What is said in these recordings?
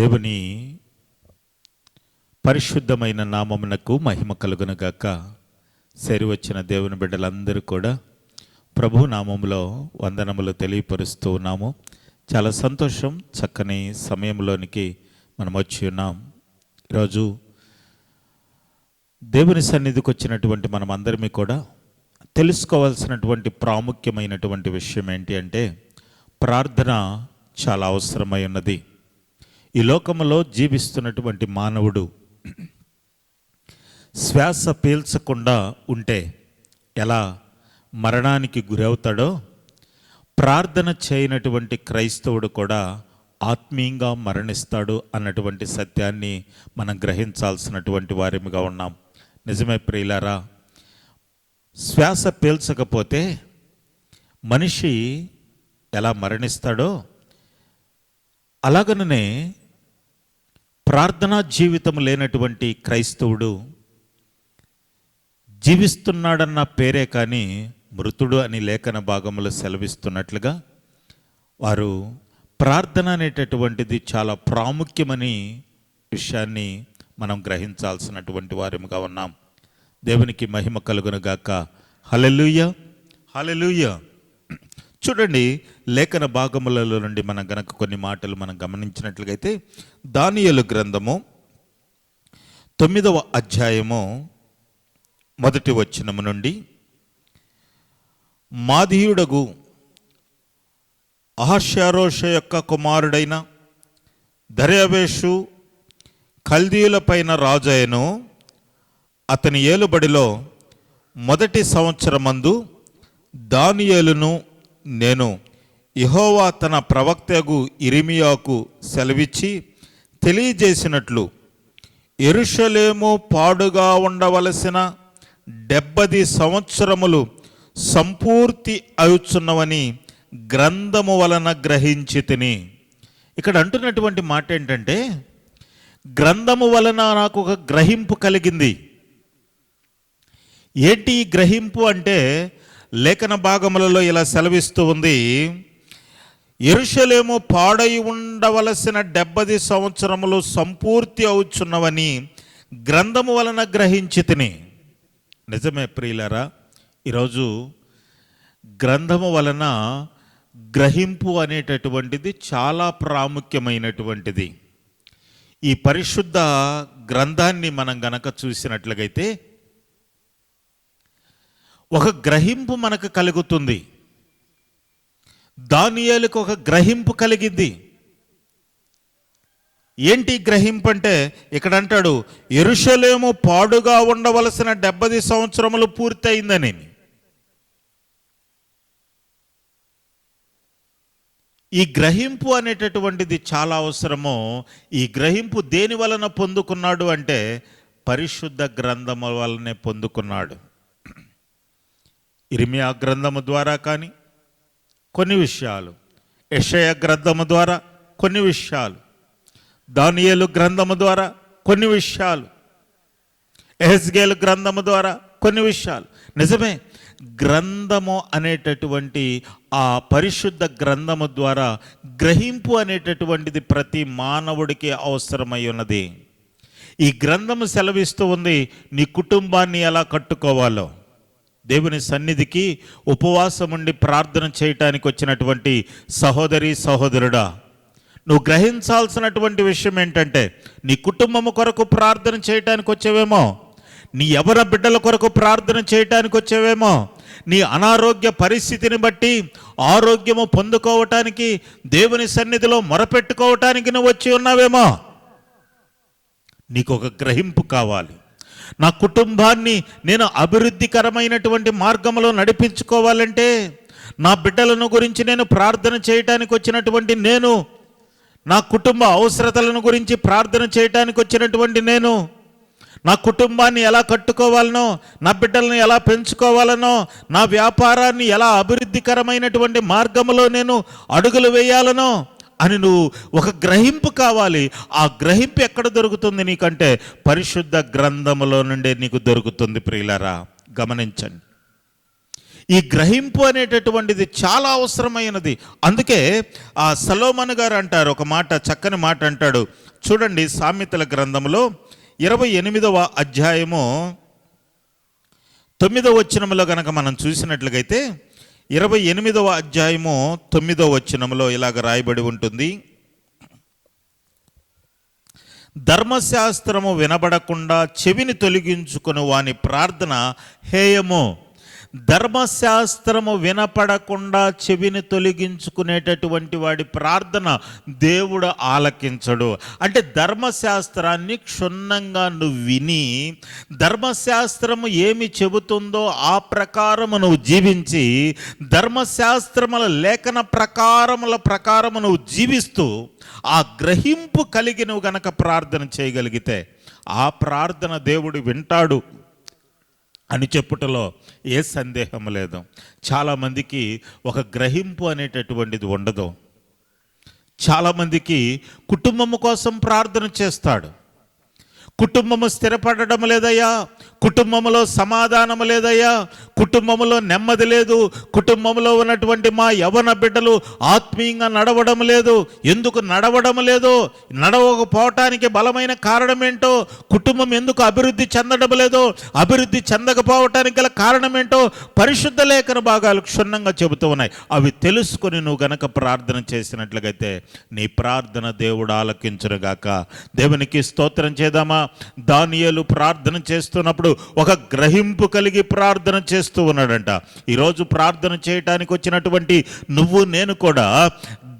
దేవుని పరిశుద్ధమైన నామమునకు మహిమ కలుగునగాక. సరి వచ్చిన దేవుని బిడ్డలందరూ కూడా ప్రభు నామములో వందనములు తెలియపరుస్తూ ఉన్నాము. చాలా సంతోషం చక్కని సమయంలోనికి మనం వచ్చి ఉన్నాం. ఈరోజు దేవుని సన్నిధికి వచ్చినటువంటి మనం అందరమీ కూడా తెలుసుకోవాల్సినటువంటి ప్రాముఖ్యమైనటువంటి విషయం ఏంటి అంటే ప్రార్థన చాలా అవసరమై ఉన్నది. ఈ లోకములో జీవిస్తున్నటువంటి మానవుడు శ్వాస పీల్చకుండా ఉంటే ఎలా మరణానికి గురవుతాడో ప్రార్థన చేయనటువంటి క్రైస్తవుడు కూడా ఆత్మీయంగా మరణిస్తాడు అన్నటువంటి సత్యాన్ని మనం గ్రహించాల్సినటువంటి వారిగా ఉన్నాం. నిజమే ప్రియులారా శ్వాస పీల్చకపోతే మనిషి ఎలా మరణిస్తాడో అలాగనే ప్రార్థనా జీవితం లేనటువంటి క్రైస్తవుడు జీవిస్తున్నాడన్న పేరే కానీ మృతుడు అని లేఖన భాగములు సెలవిస్తున్నట్లుగా వారు ప్రార్థన అనేటటువంటిది చాలా ప్రాముఖ్యమని విషయాన్ని మనం గ్రహించాల్సినటువంటి వారముగా ఉన్నాం. దేవునికి మహిమ కలుగునుగాక. హలలుయ హలెలుయ చూడండి లేఖన భాగములలో నుండి మనం గనక కొన్ని మాటలు మనం గమనించినట్లయితే దానియలు గ్రంథము తొమ్మిదవ అధ్యాయము మొదటి వచ్చినము నుండి మాధీయుడగు అహర్షారోష యొక్క కుమారుడైన దర్యావేషు కల్దీయులపైన రాజయ్యను అతని ఏలుబడిలో మొదటి సంవత్సరమందు దానియేలును నేను యహోవా తన ప్రవక్తగు ఇరిమియాకు సెలవిచ్చి తెలియజేసినట్లు ఎరుషలేము పాడుగా ఉండవలసిన డెబ్బది సంవత్సరములు సంపూర్తి అవుచున్నవని గ్రంథము వలన గ్రహించి తిని ఇక్కడ అంటున్నటువంటి మాట ఏంటంటే గ్రంథము వలన నాకు ఒక గ్రహింపు కలిగింది. ఏంటి గ్రహింపు అంటే లేఖన భాగములలో ఇలా సెలవిస్తూ ఉంది ఎరుషలేము పాడై ఉండవలసిన డెబ్బది సంవత్సరములు సంపూర్తి అవుచున్నవని గ్రంథము వలన గ్రహించి తిని. నిజమే ప్రియులారా ఈరోజు గ్రంథము వలన గ్రహింపు అనేటటువంటిది చాలా ప్రాముఖ్యమైనటువంటిది. ఈ పరిశుద్ధ గ్రంథాన్ని మనం గనక చూసినట్లయితే ఒక గ్రహింపు మనకు కలుగుతుంది. దానియాలకు ఒక గ్రహింపు కలిగింది. ఏంటి గ్రహింపు అంటే ఇక్కడ అంటాడు ఎరుషలేము పాడుగా ఉండవలసిన డెబ్బది సంవత్సరములు పూర్తయిందని. ఈ గ్రహింపు అనేటటువంటిది చాలా అవసరము. ఈ గ్రహింపు దేని వలన పొందుకున్నాడు అంటే పరిశుద్ధ గ్రంథము వలనే పొందుకున్నాడు. ఇరిమియా గ్రంథము ద్వారా కానీ కొన్ని విషయాలు యషయ గ్రంథము ద్వారా కొన్ని విషయాలు దానియలు గ్రంథము ద్వారా కొన్ని విషయాలు ఎహెస్గేలు గ్రంథము ద్వారా కొన్ని విషయాలు. నిజమే గ్రంథము అనేటటువంటి ఆ పరిశుద్ధ గ్రంథము ద్వారా గ్రహింపు అనేటటువంటిది ప్రతి మానవుడికి అవసరమై ఉన్నది. ఈ గ్రంథము సెలవిస్తూ ఉంది నీ కుటుంబాన్ని ఎలా కట్టుకోవాలో? దేవుని సన్నిధికి ఉపవాసం ఉండి ప్రార్థన చేయటానికి వచ్చినటువంటి సహోదరి సహోదరుడా నువ్వు గ్రహించాల్సినటువంటి విషయం ఏంటంటే నీ కుటుంబము కొరకు ప్రార్థన చేయటానికి వచ్చేవేమో నీ ఎవర బిడ్డల కొరకు ప్రార్థన చేయటానికి వచ్చేవేమో నీ అనారోగ్య పరిస్థితిని బట్టి ఆరోగ్యము పొందుకోవటానికి దేవుని సన్నిధిలో మొరపెట్టుకోవటానికి నువ్వు వచ్చి ఉన్నావేమో. నీకు ఒక గ్రహింపు కావాలి. నా కుటుంబాన్ని నేను అభివృద్ధికరమైనటువంటి మార్గంలో నడిపించుకోవాలంటే నా బిడ్డలను గురించి నేను ప్రార్థన చేయటానికి వచ్చినటువంటి నేను నా కుటుంబ అవసరతలను గురించి ప్రార్థన చేయటానికి వచ్చినటువంటి నేను నా కుటుంబాన్ని ఎలా కట్టుకోవాలనో నా బిడ్డలను ఎలా పెంచుకోవాలనో నా వ్యాపారాన్ని ఎలా అభివృద్ధికరమైనటువంటి మార్గంలో నేను అడుగులు వేయాలనో అని నువ్వు ఒక గ్రహింపు కావాలి. ఆ గ్రహింపు ఎక్కడ దొరుకుతుంది నీకంటే? పరిశుద్ధ గ్రంథములో నుండే నీకు దొరుకుతుంది ప్రియులరా. గమనించండి. ఈ గ్రహింపు అనేటటువంటిది చాలా అవసరమైనది. అందుకే ఆ సలోమన్ గారు అంటారు ఒక మాట చక్కని మాట అంటాడు. చూడండి సామెతల గ్రంథంలో ఇరవై ఎనిమిదవ అధ్యాయము తొమ్మిదవ వచనములో గనక మనం చూసినట్లుగైతే ఇరవై ఎనిమిదవ అధ్యాయము తొమ్మిదవ వచనములో ఇలాగ రాయబడి ఉంటుంది. ధర్మశాస్త్రము వినబడకుండా చెవిని తొలగించుకుని వాని ప్రార్థన హేయము. ధర్మశాస్త్రము వినపడకుండా చెవిని తొలగించుకునేటటువంటి వాడి ప్రార్థన దేవుడు ఆలకించడు. అంటే ధర్మశాస్త్రాన్ని క్షుణ్ణంగా నువ్వు విని ధర్మశాస్త్రము ఏమి చెబుతుందో ఆ ప్రకారము నువ్వు జీవించి ధర్మశాస్త్రముల లేఖన ప్రకారముల ప్రకారము నువ్వు జీవిస్తూ ఆ గ్రహింపు కలిగి నువ్వు గనక ప్రార్థన చేయగలిగితే ఆ ప్రార్థన దేవుడు వింటాడు. అని చెప్పుటలో ఏ సందేహం లేదు. చాలామందికి ఒక గ్రహింపు అనేటటువంటిది ఉండదు. చాలామందికి కుటుంబం కోసం ప్రార్థన చేస్తాడు. కుటుంబము స్థిరపడడం లేదయ్యా. కుటుంబంలో సమాధానం లేదయ్యా. కుటుంబంలో నెమ్మది లేదు. కుటుంబంలో ఉన్నటువంటి మా యవన బిడ్డలు ఆత్మీయంగా నడవడం లేదు. ఎందుకు నడవడం లేదు నడవకపోవటానికి బలమైన కారణం ఏంటో కుటుంబం ఎందుకు అభివృద్ధి చెందడం లేదో అభివృద్ధి చెందకపోవటానికి గల కారణం ఏంటో పరిశుద్ధ లేఖన భాగాలు క్షుణ్ణంగా చెబుతూ ఉన్నాయి. అవి తెలుసుకొని నువ్వు గనక ప్రార్థన చేసినట్లుగైతే నీ ప్రార్థన దేవుడు ఆలకించునుగాక. దేవునికి స్తోత్రం చేద్దామా? దానియలు ప్రార్థన చేస్తున్నప్పుడు ఒక గ్రహింపు కలిగి ప్రార్థన చేస్తూ ఉన్నాడంట. ఈరోజు ప్రార్థన చేయటానికి వచ్చినటువంటి నువ్వు నేను కూడా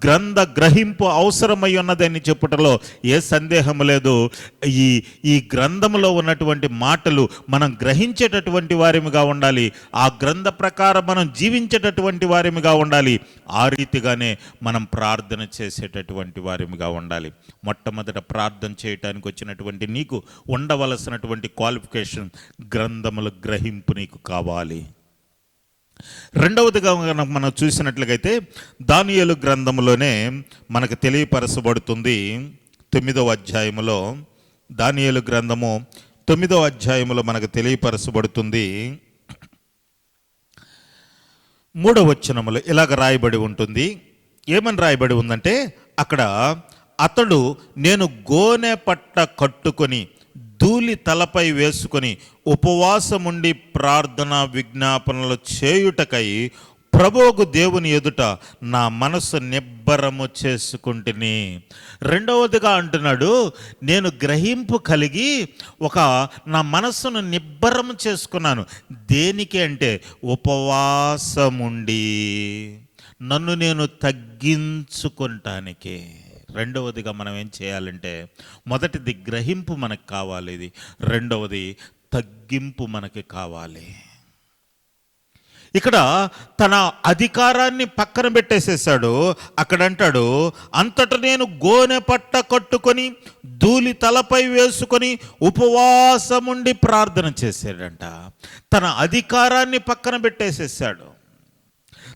గ్రంథ గ్రహింపు అవసరమై ఉన్నదని చెప్పుటలో ఏ సందేహం లేదు. ఈ ఈ గ్రంథంలో ఉన్నటువంటి మాటలు మనం గ్రహించేటటువంటి వారిగా ఉండాలి. ఆ గ్రంథ ప్రకారం మనం జీవించేటటువంటి వారిమిగా ఉండాలి. ఆ రీతిగానే మనం ప్రార్థన చేసేటటువంటి వారిమిగా ఉండాలి. మొట్టమొదట ప్రార్థన చేయటానికి వచ్చినటువంటి నీకు ఉండవలసినటువంటి క్వాలిఫికేషన్ గ్రంథముల గ్రహింపు నీకు కావాలి. రెండవదిగా మనం చూసినట్లుగైతే దానియలు గ్రంథములోనే మనకు తెలియపరచబడుతుంది తొమ్మిదవ అధ్యాయములో. దానియలు గ్రంథము తొమ్మిదవ అధ్యాయములో మనకు తెలియపరచబడుతుంది. మూడవ వచనములో ఇలాగ రాయబడి ఉంటుంది. ఏమని రాయబడి ఉందంటే అక్కడ అతడు నేను గోనె పట్ట కట్టుకొని ధూళి తలపై వేసుకొని ఉపవాసముండి ప్రార్థన విజ్ఞాపనలు చేయుటకై ప్రభువుకు దేవుని ఎదుట నా మనసు నిబ్బరము చేసుకుంటుని. రెండవదిగా అంటున్నాడు నేను గ్రహింపు కలిగి ఒక నా మనస్సును నిబ్బరము చేసుకున్నాను. దేనికి అంటే ఉపవాసముండి నన్ను నేను తగ్గించుకుంటానికి. రెండవదిగా మనం ఏం చేయాలంటే మొదటిది గ్రహింపు మనకు కావాలి ఇది రెండవది తగ్గింపు మనకి కావాలి. ఇక్కడ తన అధికారాన్ని పక్కన పెట్టేసేసాడు. అక్కడ అంటాడు అంతట నేను గోనె పట్ట కట్టుకొని ధూళి తలపై వేసుకొని ఉపవాసముండి ప్రార్థన చేశాడంట. తన అధికారాన్ని పక్కన పెట్టేసేసాడు.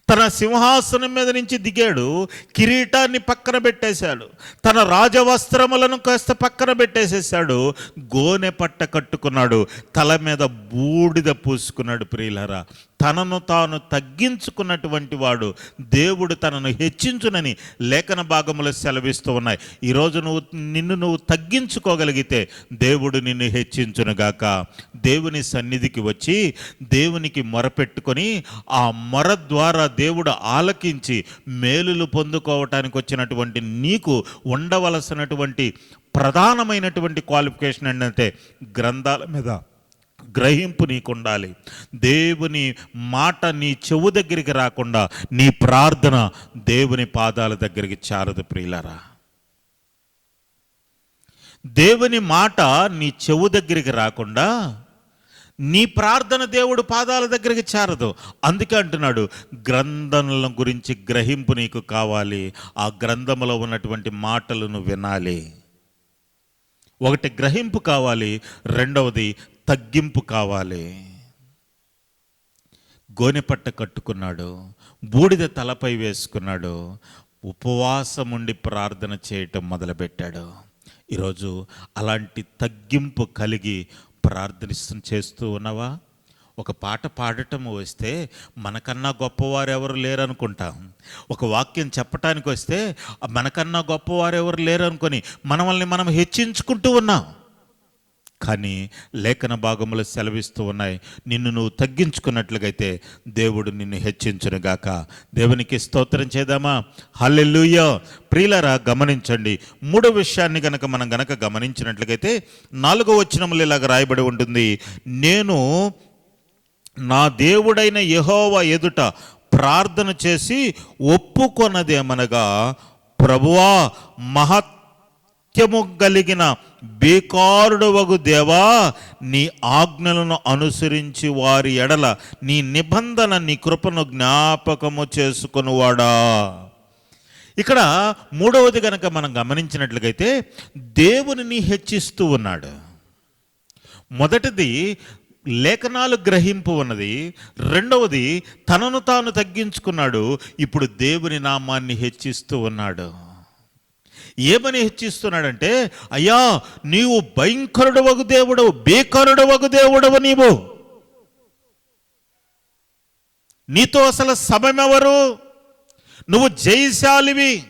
తన సింహాసనం మీద నుంచి దిగాడు కిరీటాన్ని పక్కన పెట్టేశాడు తన రాజవస్త్రములను కాస్త పక్కన పెట్టేసేసాడు గోనె పట్ట కట్టుకున్నాడు తల మీద బూడిద పూసుకున్నాడు ప్రియులరా. తనను తాను తగ్గించుకున్నటువంటి వాడు దేవుడు తనను హెచ్చించునని లేఖన భాగములు సెలవిస్తూ ఉన్నాయి. ఈరోజు నువ్వు నిన్ను నువ్వు తగ్గించుకోగలిగితే దేవుడు నిన్ను హెచ్చించునుగాక. దేవుని సన్నిధికి వచ్చి దేవునికి మొరపెట్టుకొని ఆ మొర ద్వారా దేవుడు ఆలకించి మేలులు పొందుకోవటానికి వచ్చినటువంటి నీకు ఉండవలసినటువంటి ప్రధానమైనటువంటి క్వాలిఫికేషన్ ఏంటంటే గ్రంథాల మీద. గ్రహింపు నీకు ఉండాలి దేవుని మాట నీ చెవు దగ్గరికి రాకుండా నీ ప్రార్థన దేవుని పాదాల దగ్గరికి చారదు ప్రియులరా. దేవుని మాట నీ చెవు దగ్గరికి రాకుండా నీ ప్రార్థన దేవుడు పాదాల దగ్గరికి చేరదు. అందుకే అంటున్నాడు గ్రంథముల గురించి గ్రహింపు నీకు కావాలి. ఆ గ్రంథములో ఉన్నటువంటి మాటలను వినాలి. ఒకటి గ్రహింపు కావాలి రెండవది తగ్గింపు కావాలి. గోనెపట్ట కట్టుకున్నాడు బూడిద తలపై వేసుకున్నాడు ఉపవాసం ఉండి ప్రార్థన చేయటం మొదలుపెట్టాడు. ఈరోజు అలాంటి తగ్గింపు కలిగి ప్రార్థన చేస్తూ ఉన్నావా? ఒక పాట పాడటం వస్తే మనకన్నా గొప్పవారు ఎవరు లేరనుకుంటాం. ఒక వాక్యం చెప్పటానికి వస్తే మనకన్నా గొప్పవారు ఎవరు లేరనుకొని మనల్ని మనం హెచ్చించుకుంటూ ఉన్నాం. కానీ లేఖన భాగములు సెలవిస్తూ ఉన్నాయి. నిన్ను నువ్వు తగ్గించుకున్నట్లుగైతే దేవుడు నిన్ను హెచ్చించునుగాక. దేవునికి స్తోత్రం చేద్దామా? హల్లెలూయా! ప్రియులరా గమనించండి. మూడో విషయాన్ని గనక మనం గనక గమనించినట్లుగైతే నాలుగో వచనములు ఇలాగ రాయబడి ఉంటుంది. నేను నా దేవుడైన యహోవ ఎదుట ప్రార్థన చేసి ఒప్పుకొన్నదేమనగా ప్రభువా సత్యము కలిగిన బేకారుడు వగు దేవా నీ ఆజ్ఞలను అనుసరించి వారి ఎడల నీ నిబంధన నీ కృపను జ్ఞాపకము చేసుకునివాడా. ఇక్కడ మూడవది కనుక మనం గమనించినట్లుగైతే దేవునిని హెచ్చిస్తూ ఉన్నాడు. మొదటిది లేఖనాలు గ్రహింపు ఉన్నది రెండవది తనను తాను తగ్గించుకున్నాడు ఇప్పుడు దేవుని నామాన్ని హెచ్చిస్తూ ఉన్నాడు. ఏమని హెచ్చిస్తున్నాడంటే అయ్యా నీవు భయంకరుడు వగు దేవుడవు బేకరుడు దేవుడవు నీవు. నీతో అసలు సమయమెవరు? నువ్వు జయశాలివి.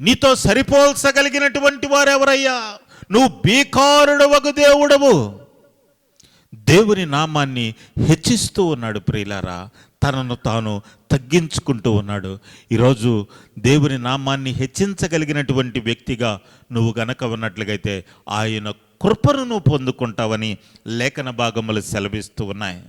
నీతో సరిపోల్చగలిగినటువంటి వారెవరయ్యా? నువ్వు బీకారుడు వగు దేవుడవు. దేవుని నామాన్ని హెచ్చిస్తూ ఉన్నాడు ప్రియులారా. తనను తాను తగ్గించుకుంటూ ఉన్నాడు. ఈరోజు దేవుని నామాన్ని హెచ్చించగలిగినటువంటి వ్యక్తిగా నువ్వు గనక ఉన్నట్లుగైతే ఆయన కృపను నువ్వు పొందుకుంటావని లేఖన భాగములు సెలవిస్తూ ఉన్నాయి.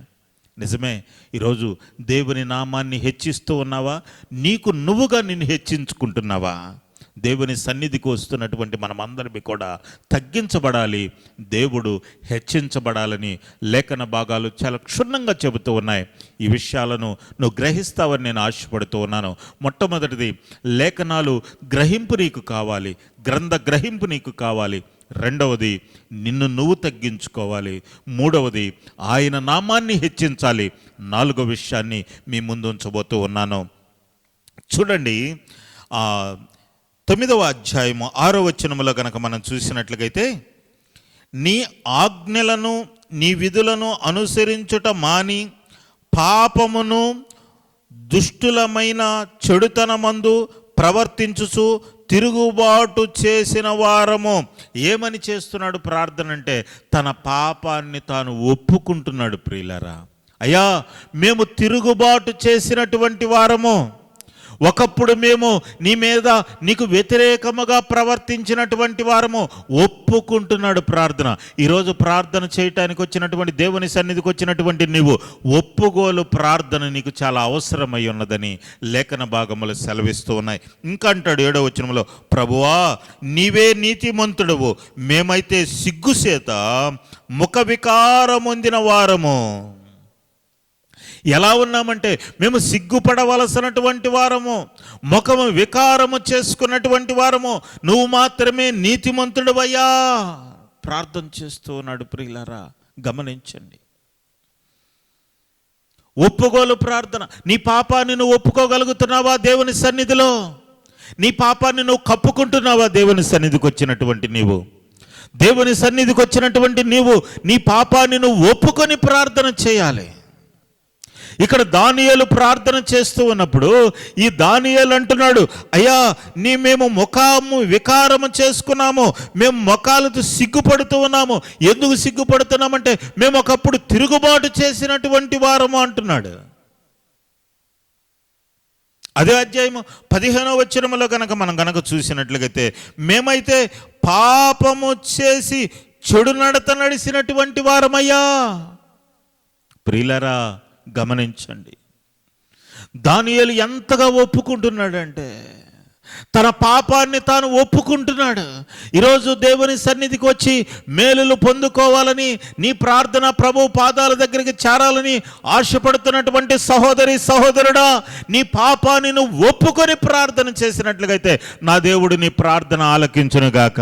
నిజమే ఈరోజు దేవుని నామాన్ని హెచ్చిస్తూ ఉన్నావా? నీకు నువ్వుగా నిన్ను హెచ్చించుకుంటున్నావా? దేవుని సన్నిధికి వస్తున్నటువంటి మనమందరికీ కూడా తగ్గించబడాలి. దేవుడు హెచ్చించబడాలని లేఖన భాగాలు చాలా క్షుణ్ణంగా చెబుతూ ఉన్నాయి. ఈ విషయాలను నువ్వు గ్రహిస్తావని నేను ఆశపడుతూ ఉన్నాను. మొట్టమొదటిది లేఖనాలు గ్రహింపు నీకు కావాలి. గ్రంథ గ్రహింపు నీకు కావాలి. రెండవది నిన్ను నువ్వు తగ్గించుకోవాలి. మూడవది ఆయన నామాన్ని హెచ్చించాలి. నాలుగో విషయాన్ని మీ ముందు ఉంచబోతూ ఉన్నాను. చూడండి తొమ్మిదవ అధ్యాయము ఆరో వచనములో కనుక మనం చూసినట్లుగైతే నీ ఆజ్ఞలను నీ విధులను అనుసరించుట మాని పాపమును దుష్టులమైన చెడుతనమందు ప్రవర్తించుచు తిరుగుబాటు చేసిన వారము. ఏమని చేస్తున్నాడు ప్రార్థన అంటే తన పాపాన్ని తాను ఒప్పుకుంటున్నాడు ప్రియులరా. అయ్యా మేము తిరుగుబాటు చేసినటువంటి వారము. ఒకప్పుడు మేము నీ మీద నీకు వ్యతిరేకముగా ప్రవర్తించినటువంటి వారము ఒప్పుకుంటున్నాడు ప్రార్థన. ఈరోజు ప్రార్థన చేయటానికి వచ్చినటువంటి దేవుని సన్నిధికి వచ్చినటువంటి నీవు ఒప్పుగోలు ప్రార్థన నీకు చాలా అవసరమై ఉన్నదని లేఖన భాగములు సెలవిస్తూ ఉన్నాయి. ఇంకా అంటాడు ఏడో వచనంలో ప్రభువా నీవే నీతిమంతుడవు. మేమైతే సిగ్గుసేత ముఖ వికారమొందిన వారము. ఎలా ఉన్నామంటే మేము సిగ్గుపడవలసినటువంటి వారము ముఖము వికారము చేసుకున్నటువంటి వారము. నువ్వు మాత్రమే నీతిమంతుడవయ్యా. ప్రార్థన చేస్తూ ఉన్నాడు ప్రియులరా గమనించండి. ఒప్పుకోలు ప్రార్థన. నీ పాపాన్ని నువ్వు ఒప్పుకోగలుగుతున్నావా దేవుని సన్నిధిలో? నీ పాపాన్ని నువ్వు కప్పుకుంటున్నావా దేవుని సన్నిధికి వచ్చినటువంటి నీవు? దేవుని సన్నిధికి వచ్చినటువంటి నీవు నీ పాపాన్ని నువ్వు ఒప్పుకొని ప్రార్థన చేయాలి. ఇక్కడ దానియాలు ప్రార్థన చేస్తూ ఉన్నప్పుడు ఈ దానియాలు అంటున్నాడు అయ్యా నీ మేము ముఖాము వికారము చేసుకున్నాము మేము ముఖాలతో సిగ్గుపడుతూ ఉన్నాము. ఎందుకు సిగ్గుపడుతున్నామంటే మేము ఒకప్పుడు తిరుగుబాటు చేసినటువంటి వారము అంటున్నాడు. అదే అధ్యాయము పదిహేనో వచ్చరములో కనుక మనం కనుక చూసినట్లయితే మేమైతే పాపము చేసి చెడు నడత నడిచినటువంటి వారమయ్యా. ప్రియులరా గమనించండి. దానియలు ఎంతగా ఒప్పుకుంటున్నాడంటే తన పాపాన్ని తాను ఒప్పుకుంటున్నాడు. ఈరోజు దేవుని సన్నిధికి వచ్చి మేలులు పొందుకోవాలని నీ ప్రార్థన ప్రభు పాదాల దగ్గరికి చేరాలని ఆశపడుతున్నటువంటి సహోదరి సహోదరుడా నీ పాపాన్ని నువ్వు ఒప్పుకొని ప్రార్థన చేసినట్లుగైతే నా దేవుడు నీ ప్రార్థన ఆలకించునుగాక.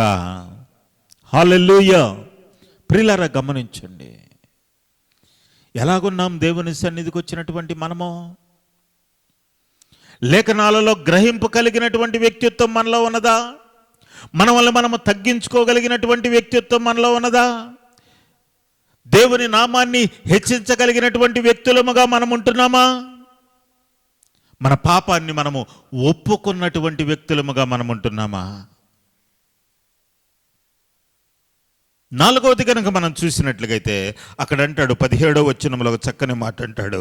హాలెల్లుయ. ప్రిలరా గమనించండి. ఎలాగున్నాం దేవుని సన్నిధికి వచ్చినటువంటి మనము? లేఖనాలలో గ్రహింపు కలిగినటువంటి వ్యక్తిత్వం మనలో ఉన్నదా? మన వల్ల మనము తగ్గించుకోగలిగినటువంటి వ్యక్తిత్వం మనలో ఉన్నదా? దేవుని నామాన్ని హెచ్చించగలిగినటువంటి వ్యక్తులముగా మనం ఉంటున్నామా? మన పాపాన్ని మనము ఒప్పుకున్నటువంటి వ్యక్తులముగా మనం ఉంటున్నామా? నాలుగవది కనుక మనం చూసినట్లుగైతే అక్కడ అంటాడు పదిహేడో వచ్చినములో ఒక చక్కని మాట అంటాడు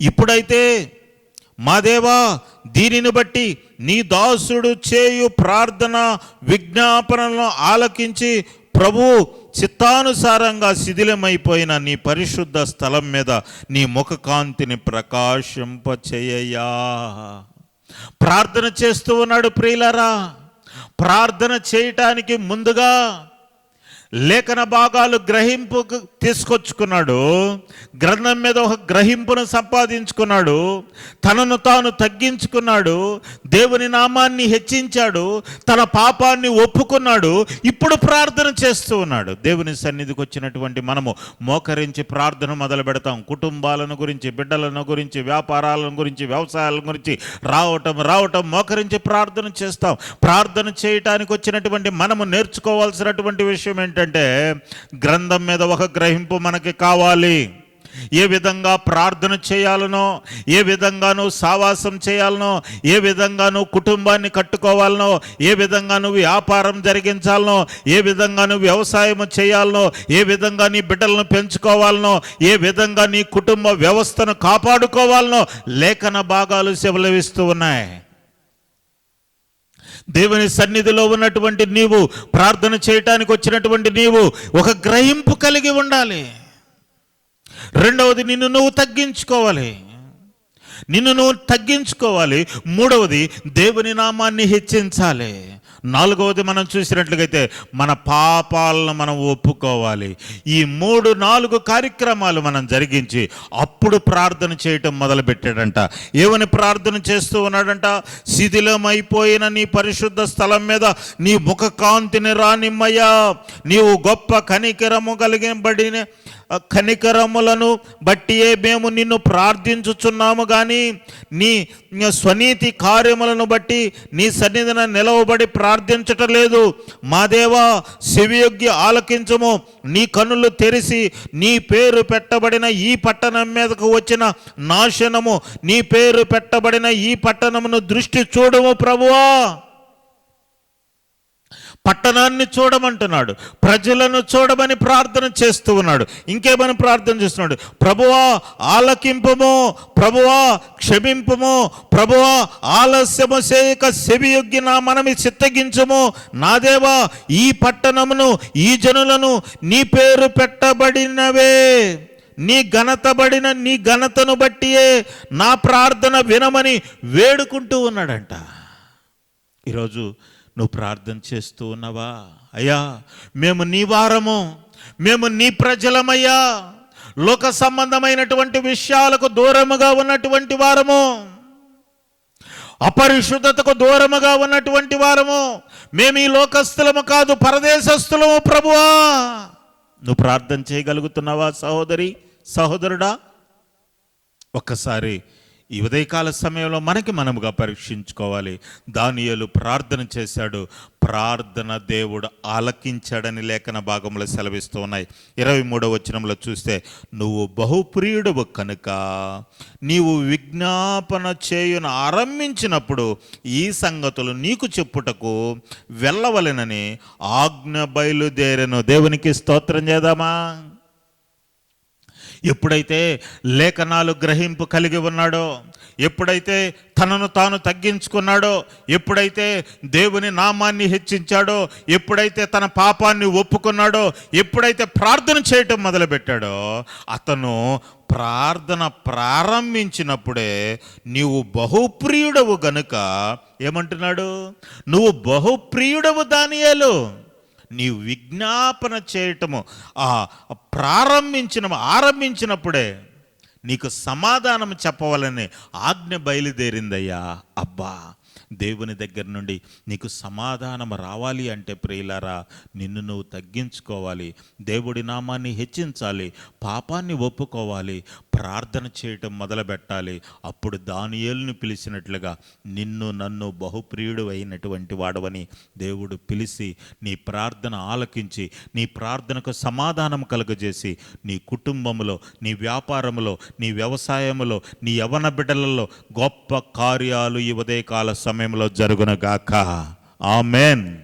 ఇప్పుడైతే మా దేవా దీనిని బట్టి నీ దాసుడు చేయు ప్రార్థన విజ్ఞాపనలను ఆలకించి ప్రభు చిత్తానుసారంగా శిథిలమైపోయిన నీ పరిశుద్ధ స్థలం మీద నీ ముఖకాంతిని ప్రకాశింపచేయ ప్రార్థన చేస్తూ ఉన్నాడు ప్రియులరా. ప్రార్థన చేయటానికి ముందుగా లేఖన భాగాలు గ్రహింపు తీసుకొచ్చుకున్నాడు. గ్రంథం మీద ఒక గ్రహింపును సంపాదించుకున్నాడు. తనను తాను తగ్గించుకున్నాడు. దేవుని నామాన్ని హెచ్చించాడు. తన పాపాన్ని ఒప్పుకున్నాడు. ఇప్పుడు ప్రార్థన చేస్తూ ఉన్నాడు. దేవుని సన్నిధికి వచ్చినటువంటి మనము మోకరించి ప్రార్థన మొదలు పెడతాం. కుటుంబాలను గురించి బిడ్డలను గురించి వ్యాపారాలను గురించి వ్యవసాయాల గురించి రావటం రావటం మోకరించి ప్రార్థన చేస్తాం. ప్రార్థన చేయటానికి వచ్చినటువంటి మనము నేర్చుకోవాల్సినటువంటి విషయం ఏంటంటే గ్రంథం మీద ఒక గ్రహింపు మనకి కావాలి. ఏ విధంగా ప్రార్థన చేయాలనో ఏ విధంగాను సావాసం చేయాలనో ఏ విధంగా నువ్వు కుటుంబాన్ని కట్టుకోవాలనో ఏ విధంగా నువ్వు వ్యాపారం జరిగించాలనో ఏ విధంగా నువ్వు వ్యవసాయం చేయాలనో ఏ విధంగా నీ బిడ్డలను పెంచుకోవాలనో ఏ విధంగా నీ కుటుంబ వ్యవస్థను కాపాడుకోవాలనో లేఖన భాగాలు శివలవిస్తూ ఉన్నాయి. దేవుని సన్నిధిలో ఉన్నటువంటి నీవు ప్రార్థన చేయటానికి వచ్చినటువంటి నీవు ఒక గ్రహింపు కలిగి ఉండాలి. రెండవది నిన్ను నువ్వు తగ్గించుకోవాలి. నిన్ను నువ్వు తగ్గించుకోవాలి. మూడవది దేవుని నామాన్ని హెచ్చించాలి. నాలుగవది మనం చూసినట్లుగైతే మన పాపాలను మనం ఒప్పుకోవాలి. ఈ మూడు నాలుగు కార్యక్రమాలు మనం జరిగించి అప్పుడు ప్రార్థన చేయటం మొదలుపెట్టాడంట. ఏమని ప్రార్థన చేస్తూ ఉన్నాడంట? శిథిలమైపోయిన నీ పరిశుద్ధ స్థలం మీద నీ ముఖ కాంతిని రానిమ్మయ్యా. నీవు గొప్ప కనికరము కలిగినబడిన కనికరములను బట్టియే మేము నిన్ను ప్రార్థించుచున్నాము కానీ నీ స్వనీతి కార్యములను బట్టి నీ సన్నిధిన నిలవబడి ప్రార్థించటం లేదు మా దేవా శివయోగ్య ఆలకించము. నీ కనులు తెరిసి నీ పేరు పెట్టబడిన ఈ పట్టణం మీదకు వచ్చిన నాశనము. నీ పేరు పెట్టబడిన ఈ పట్టణమును దృష్టి చూడము ప్రభువా. పట్టణాన్ని చూడమంటున్నాడు. ప్రజలను చూడమని ప్రార్థన చేస్తూ ఉన్నాడు. ఇంకేమని ప్రార్థన చేస్తున్నాడు? ప్రభువా ఆలకింపుము. ప్రభువా క్షమింపుము. ప్రభువా ఆలస్యము చేయక సెవియొగ్గి నా మనమి చిత్తగించము. నాదేవా ఈ పట్టణమును ఈ జనులను నీ పేరు పెట్టబడినవే. నీ ఘనతబడిన నీ ఘనతను బట్టియే నా ప్రార్థన వినమని వేడుకుంటూ ఉన్నాడంట. ఈరోజు నువ్వు ప్రార్థన చేస్తూ ఉన్నావా? అయ్యా మేము నీ వారము మేము నీ ప్రజలమయ్యా. లోక సంబంధమైనటువంటి విషయాలకు దూరముగా ఉన్నటువంటి వారము. అపరిశుద్ధతకు దూరముగా ఉన్నటువంటి వారము. మేము ఈ లోకస్థులము కాదు పరదేశస్థులము ప్రభువా. నువ్వు ప్రార్థన చేయగలుగుతున్నావా సహోదరి సహోదరుడా? ఒక్కసారి ఈ ఉదయకాల సమయంలో మనకి మనముగా పరీక్షించుకోవాలి. దానియలు ప్రార్థన చేశాడు. ప్రార్థన దేవుడు ఆలకించాడని లేఖన భాగంలో సెలవిస్తూ ఉన్నాయి. ఇరవై మూడవ వచనంలో చూస్తే నువ్వు బహుప్రియుడవు కనుక. నీవు విజ్ఞాపన చేయున ఆరంభించినప్పుడు ఈ సంగతులు నీకు చెప్పుటకు వెళ్ళవలెనని ఆజ్ఞ బయలుదేరను. దేవునికి స్తోత్రం చేద్దామా? ఎప్పుడైతే లేఖనాలు గ్రహింపు కలిగి ఉన్నాడో ఎప్పుడైతే తనను తాను తగ్గించుకున్నాడో ఎప్పుడైతే దేవుని నామాన్ని హెచ్చించాడో ఎప్పుడైతే తన పాపాన్ని ఒప్పుకున్నాడో ఎప్పుడైతే ప్రార్థన చేయటం మొదలుపెట్టాడో అతను ప్రార్థన ప్రారంభించినప్పుడే నీవు బహుప్రియుడవు గనుక ఏమంటున్నాడు? నువ్వు బహుప్రియుడవు దానియాలు. నీ విజ్ఞాపన చేయటము ఆ ప్రారంభించిన ఆరంభించినప్పుడే నీకు సమాధానం చెప్పవాలని ఆజ్ఞ బయలుదేరిందయ్యా. అబ్బా! దేవుని దగ్గర నుండి నీకు సమాధానం రావాలి అంటే ప్రియులారా నిన్ను నువ్వు తగ్గించుకోవాలి. దేవుడి నామాన్ని హెచ్చించాలి. పాపాన్ని ఒప్పుకోవాలి. ప్రార్థన చేయటం మొదలుపెట్టాలి. అప్పుడు దానియేలును పిలిచినట్లుగా నిన్ను నన్ను బహుప్రియుడు అయినటువంటి వాడవని దేవుడు పిలిచి నీ ప్రార్థన ఆలకించి నీ ప్రార్థనకు సమాధానం కలుగజేసి నీ కుటుంబంలో నీ వ్యాపారంలో నీ వ్యవసాయంలో నీ యవన బిడ్డలలో గొప్ప కార్యాలు ఈ ఉదయకాల సమయంలో జరుగునగాక. ఆమెన్.